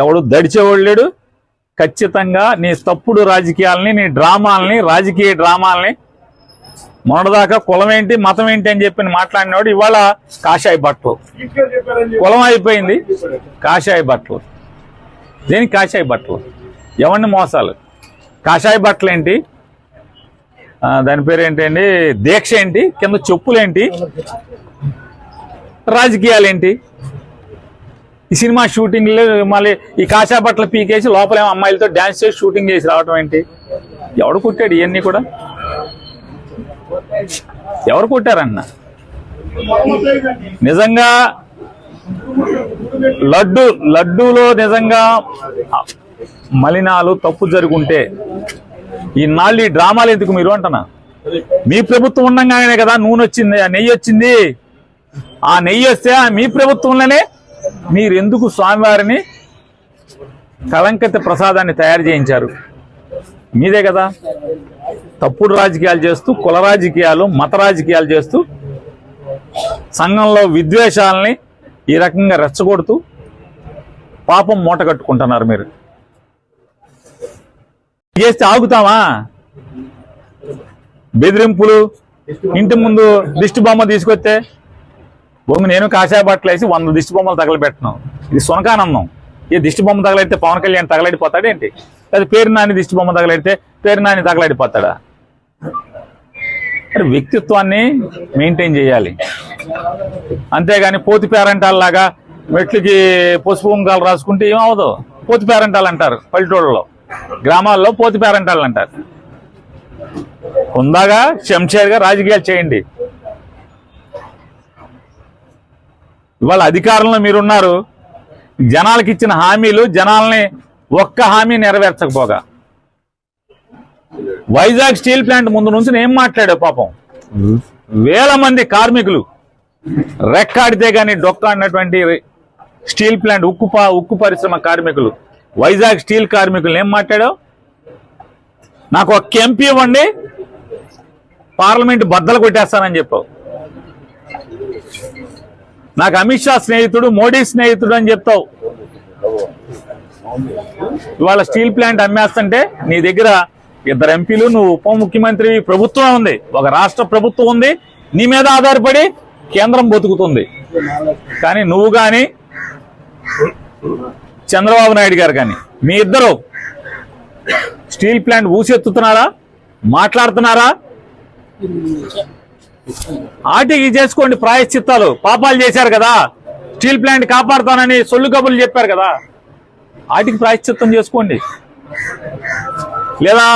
ఎవడు దడిచేవాడు లేడు. ఖచ్చితంగా నీ తప్పుడు రాజకీయాలని నీ డ్రామాలని రాజకీయ డ్రామాలని మొన్నటిదాకా కులం ఏంటి మతం ఏంటి అని చెప్పి మాట్లాడినవాడు ఇవాళ కాషాయ బట్టలు కులం అయిపోయింది. కాషాయ బట్టలు దేనికి కాషాయ బట్టలు ఎవరిని మోసాలు? కాషాయ బట్టలు ఏంటి? దాని పేరు ఏంటండి? దీక్ష ఏంటి? కింద చెప్పులేంటి రాజకీయాలు ఏంటి? ఈ సినిమా షూటింగ్లో మళ్ళీ ఈ కాషాయ బట్టలు పీకేసి లోపల ఏమో అమ్మాయిలతో డ్యాన్స్ చేసి షూటింగ్ చేసి రావటం ఏంటి? ఎవడు కొట్టాడు ఇవన్నీ కూడా? ఎవరు కొట్టారన్న? నిజంగా లడ్డు లడ్డూలో నిజంగా మలినాలు తప్పు జరుగుంటే ఈ నాళ్ళు ఈ డ్రామాలు ఎందుకు మీరు అంటనా మీ ప్రభుత్వం ఉండగానే కదా నూనె వచ్చింది ఆ నెయ్యి వచ్చింది. ఆ నెయ్యి వస్తే ఆ మీ ప్రభుత్వంలోనే మీరెందుకు స్వామివారిని కలంకత ప్రసాదాన్ని తయారు చేయించారు? మీదే కదా. తప్పుడు రాజకీయాలు చేస్తూ కుల రాజకీయాలు మత రాజకీయాలు చేస్తూ సంఘంలో విద్వేషాలని ఈ రకంగా రెచ్చగొడుతూ పాపం మూట కట్టుకుంటున్నారు మీరు. చేస్తే ఆగుతామా బెదిరింపులు ఇంటి ముందు దిష్టి బొమ్మ తీసుకొస్తే బొమ్మ నేను కాషాయ బట్టలు వేసి వంద దిష్టి బొమ్మలు తగలబెట్టను. ఇది సునకానందం. ఈ దిష్టి బొమ్మ తగలైతే పవన్ కళ్యాణ్ తగలడిపోతాడేంటి అది పేరు నాని దిష్టి బొమ్మ తగలడితే పేరు నాని తగలడిపోతాడా? మరి వ్యక్తిత్వాన్ని మెయింటైన్ చేయాలి. అంతేగాని పోతి పేరంటాల్లాగా మెట్లకి పసుపు కుంకాలు రాసుకుంటే ఏమవదు పోతి పేరంటాలు అంటారు పల్లెటూళ్ళలో. గ్రామాల్లో పోతి పేరంటాలు అంటారు. ఉందాగా చెంచేరుగా రాజకీయాలు చేయండి. ఇవాళ అధికారంలో మీరున్నారు. జనాలకి ఇచ్చిన హామీలు జనాల్ని ఒక్క హామీ నెరవేర్చకపోగా. వైజాగ్ స్టీల్ ప్లాంట్ ముందు నుంచి ఏం మాట్లాడావు పాపం? వేల మంది కార్మికులు రెక్కాడితే గాని డొక్కాడినటువంటి స్టీల్ ప్లాంట్ ఉక్కు ఉక్కు పరిశ్రమ కార్మికులు వైజాగ్ స్టీల్ కార్మికులు ఏం మాట్లాడావు? నాకు ఒక్క ఎంపీ ఇవ్వండి పార్లమెంట్ బద్దలు కొట్టేస్తానని చెప్పావు. నాకు అమిత్ షా స్నేహితుడు మోడీ స్నేహితుడు అని చెప్తావు. ఇవాళ స్టీల్ ప్లాంట్ అమ్మేస్తుంటే నీ దగ్గర ఇద్దరు ఎంపీలు నువ్వు ఉప ముఖ్యమంత్రి ప్రభుత్వం ఉంది ఒక రాష్ట్ర ప్రభుత్వం ఉంది నీ మీద ఆధారపడి కేంద్రం బతుకుతుంది. కానీ నువ్వు కానీ చంద్రబాబు నాయుడు గారు కానీ మీ ఇద్దరు స్టీల్ ప్లాంట్ ఊసెత్తుతున్నారా మాట్లాడుతున్నారా? ఆటికి చేసుకోండి ప్రాయశ్చిత్తాలు. పాపాలు చేశారు కదా. స్టీల్ ప్లాంట్ కాపాడుతానని సొల్లు కబుర్లు చెప్పారు కదా. ఆటికి ప్రాయశ్చిత్తం చేసుకోండి. లేదా